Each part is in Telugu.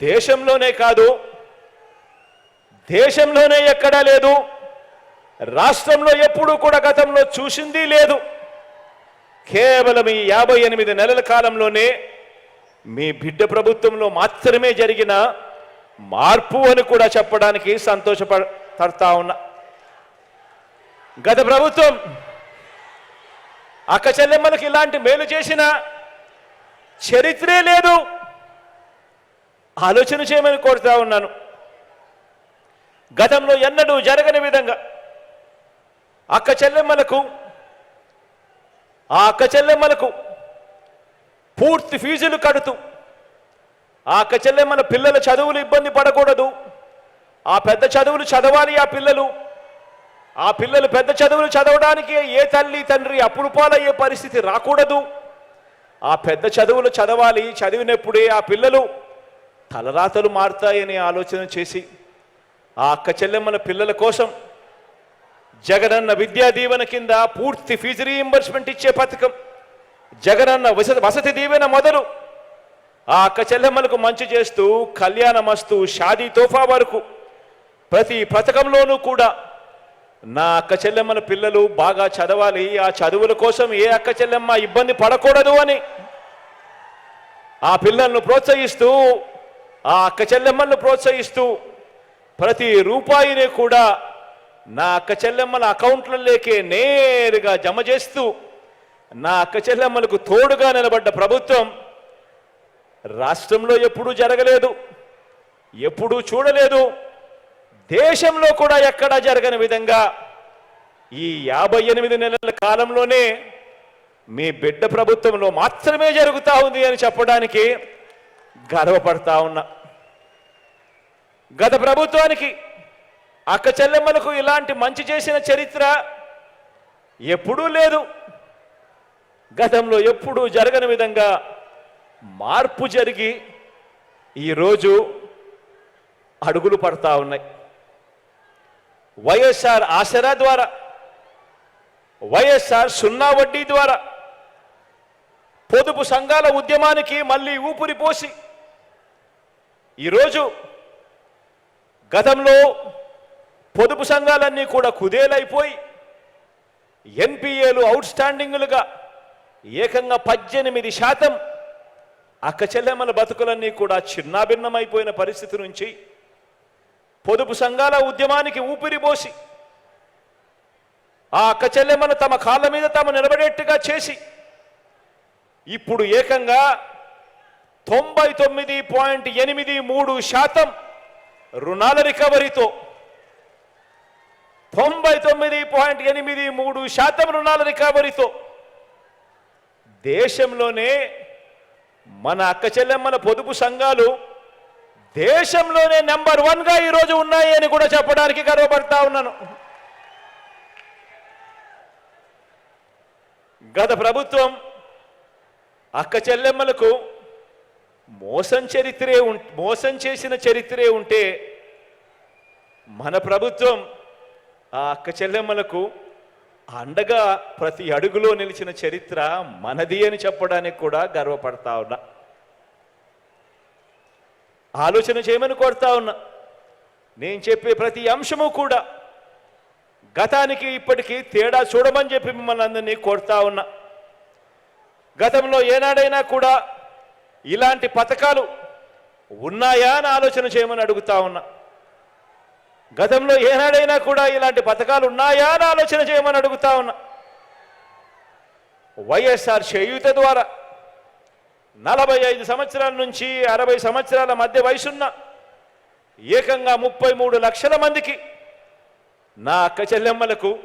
దేశంలోనే కాదు దేశంలోనే ఎక్కడా లేదు రాష్ట్రంలో ఎప్పుడూ కూడా గతంలో చూసింది లేదు. కేవలం ఈ యాభై ఎనిమిది నెలల కాలంలోనే మీ బిడ్డ ప్రభుత్వంలో మాత్రమే జరిగిన మార్పు అని కూడా చెప్పడానికి సంతోషపడతా ఉన్నా. గత ప్రభుత్వం అక్క చెల్లెమ్మలకు ఇలాంటి మేలు చేసిన చరిత్రే లేదు. ఆలోచన చేయమని కోరుతా ఉన్నాను. గతంలో ఎన్నడూ జరగని విధంగా అక్క చెల్లెమ్మలకు ఆ అక్క చెల్లెమ్మలకు పూర్తి ఫీజులు కడుతూ ఆ అక్క చెల్లెమ్మల పిల్లల చదువులు ఇబ్బంది పడకూడదు ఆ పెద్ద చదువులు చదవాలి ఆ పిల్లలు ఆ పిల్లలు పెద్ద చదువులు చదవడానికి ఏ తల్లి తండ్రి అప్పులు పాలయ్యే పరిస్థితి రాకూడదు. ఆ పెద్ద చదువులు చదవాలి చదివినప్పుడే ఆ పిల్లలు తలరాతలు మారుతాయని ఆలోచన చేసి ఆ అక్క చెల్లెమ్మల పిల్లల కోసం జగనన్న విద్యా దీవెన కింద పూర్తి ఫీజు రీయింబర్స్మెంట్ ఇచ్చే పథకం జగనన్న వసతి వసతి దీవెన మొదలు. ఆ అక్క చెల్లెమ్మలకు మంచి చేస్తూ కళ్యాణమస్తు షాదీ తోఫా వరకు ప్రతి పథకంలోనూ కూడా నా అక్క చెల్లెమ్మల పిల్లలు బాగా చదవాలి ఆ చదువుల కోసం ఏ అక్క చెల్లెమ్మ ఇబ్బంది పడకూడదు అని ఆ పిల్లలను ప్రోత్సహిస్తూ ఆ అక్క చెల్లెమ్మలను ప్రోత్సహిస్తూ ప్రతి రూపాయిని కూడా నా అక్క చెల్లెమ్మల అకౌంట్లలోకే నేరుగా జమ చేస్తూ నా అక్క చెల్లెమ్మలకు తోడుగా నిలబడ్డ ప్రభుత్వం రాష్ట్రంలో ఎప్పుడూ జరగలేదు ఎప్పుడూ చూడలేదు దేశంలో కూడా ఎక్కడా జరగని విధంగా ఈ యాభై ఎనిమిది నెలల కాలంలోనే మీ బిడ్డ ప్రభుత్వంలో మాత్రమే జరుగుతూ ఉంది అని చెప్పడానికి గర్వపడతా ఉన్నా. గత ప్రభుత్వానికి అక్క చెల్లెమ్మలకు ఇలాంటి మంచి చేసిన చరిత్ర ఎప్పుడూ లేదు. గతంలో ఎప్పుడూ జరగని విధంగా మార్పు జరిగి ఈరోజు అడుగులు పడతా ఉన్నాయి. వైఎస్ఆర్ ఆసరా ద్వారా వైఎస్ఆర్ సున్నా వడ్డీ ద్వారా పొదుపు సంఘాల ఉద్యమానికి మళ్ళీ ఊపిరి పోసి ఈరోజు గతంలో పొదుపు సంఘాలన్నీ కూడా కుదేలైపోయి ఎన్పిఏలు అవుట్ స్టాండింగ్లుగా ఏకంగా పద్దెనిమిది శాతం అక్క చెల్లెమ్మల బతుకులన్నీ కూడా చిన్నాభిన్నమైపోయిన పరిస్థితి నుంచి పొదుపు సంఘాల ఉద్యమానికి ఊపిరి పోసి ఆ అక్క చెల్లెమ్మను తమ కాళ్ళ మీద తాము నిలబడేట్టుగా చేసి ఇప్పుడు ఏకంగా తొంభై తొమ్మిది పాయింట్ ఎనిమిది మూడు శాతం రుణాల రికవరీతో తొంభై తొమ్మిది పాయింట్ ఎనిమిది మూడు శాతం రుణాల రికవరీతో దేశంలోనే మన అక్క చెల్లెమ్మల పొదుపు సంఘాలు దేశంలోనే నెంబర్ వన్గా ఈరోజు ఉన్నాయి అని కూడా చెప్పడానికి గర్వపడతా ఉన్నాను. గత ప్రభుత్వం అక్క చెల్లెమ్మలకు మోసం చరిత్రే ఉం మోసం చేసిన చరిత్రే ఉంటే మన ప్రభుత్వం ఆ అక్క చెల్లెమ్మలకు అండగా ప్రతి అడుగులో నిలిచిన చరిత్ర మనది అని చెప్పడానికి కూడా గర్వపడతా ఉన్నా. ఆలోచన చేయమని కోరుతా ఉన్నా. నేను చెప్పే ప్రతి అంశము కూడా గతానికి ఇప్పటికీ తేడా చూడమని చెప్పి మిమ్మల్ని అందరినీ కోరుతా ఉన్నా. గతంలో ఏనాడైనా కూడా ఇలాంటి పథకాలు ఉన్నాయా అని ఆలోచన చేయమని అడుగుతా ఉన్నా. గతంలో ఏనాడైనా కూడా ఇలాంటి పథకాలు ఉన్నాయా అని ఆలోచన చేయమని అడుగుతా ఉన్నా. వైఎస్ఆర్ చేయూత ద్వారా నలభై ఐదు సంవత్సరాల నుంచి అరవై సంవత్సరాల మధ్య వయసున్న ఏకంగా ముప్పై మూడు లక్షల మందికి నా అక్క చెల్లెమ్మలకు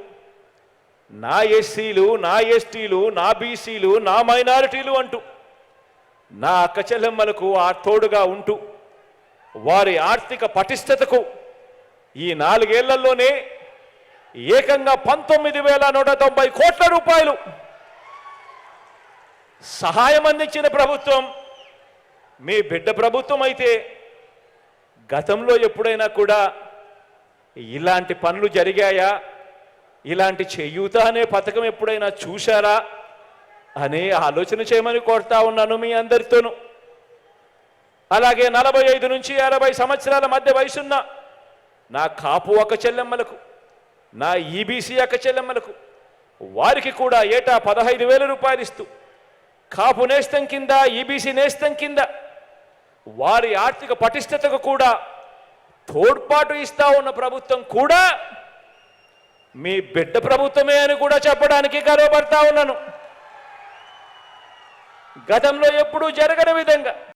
నా ఎస్సీలు నా ఎస్టీలు నా బీసీలు నా మైనారిటీలు అంటూ నా అక్కచెల్లెమ్మలకు ఆ తోడుగా ఉంటూ వారి ఆర్థిక పటిష్టతకు ఈ నాలుగేళ్ళలోనే ఏకంగా పంతొమ్మిది వేల నూట తొంభై కోట్ల రూపాయలు సహాయం అందించిన ప్రభుత్వం మీ బిడ్డ ప్రభుత్వం అయితే గతంలో ఎప్పుడైనా కూడా ఇలాంటి పనులు జరిగాయా? ఇలాంటి చేయూత అనే పథకం ఎప్పుడైనా చూశారా? అనే ఆలోచన చేయమని కోరుతా ఉన్నాను మీ అందరితోనూ. అలాగే నలభై ఐదు నుంచి అరవై సంవత్సరాల మధ్య వయసున్న నా కాపు ఒక చెల్లెమ్మలకు నా ఈబీసీ అక్క చెల్లెమ్మలకు వారికి కూడా ఏటా పదహైదు వేల రూపాయలు ఇస్తూ కాపు నేస్తం కింద ఈబీసీ నేస్తం కింద వారి ఆర్థిక పటిష్టతకు కూడా తోడ్పాటు ఇస్తా ఉన్న ప్రభుత్వం కూడా మీ బిడ్డ ప్రభుత్వమే అని కూడా చెప్పడానికి గర్వపడతా ఉన్నాను. గతంలో ఎప్పుడూ జరగని విధంగా